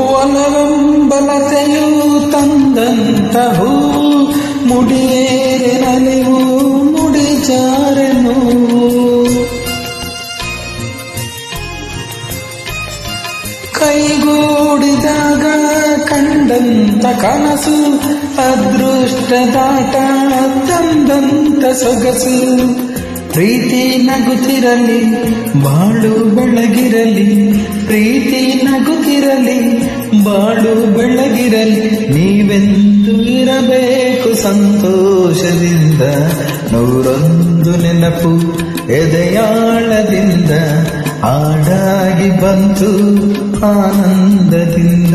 ಒಲವೆಂಬಲತೆಯು ತಂದಂತಹು ಮುಡಿಯೇರೆ ನಲಿವು ಮುಡಿಜಾರೆನು. ಕೈಗೂಡಿದಾಗ ಕಂಡಂತ ಕನಸು ಅದೃಷ್ಟದಾಟ ತಂದಂತ ಸೊಗಸು. ಪ್ರೀತಿ ನಗುತ್ತಿರಲಿ, ಬಾಳು ಬೆಳಗಿರಲಿ, ಪ್ರೀತಿ ನಗುತ್ತಿರಲಿ ಬಾಳು ಬೆಳಗಿರಲಿ ನೀವೆಂದು ಇರಬೇಕು ಸಂತೋಷದಿಂದ. ನೂರೊಂದು ನೆನಪು ಎದೆಯಾಳದಿಂದ ಆಡಾಗಿ ಬಂತು ಆನಂದದಿಂದ.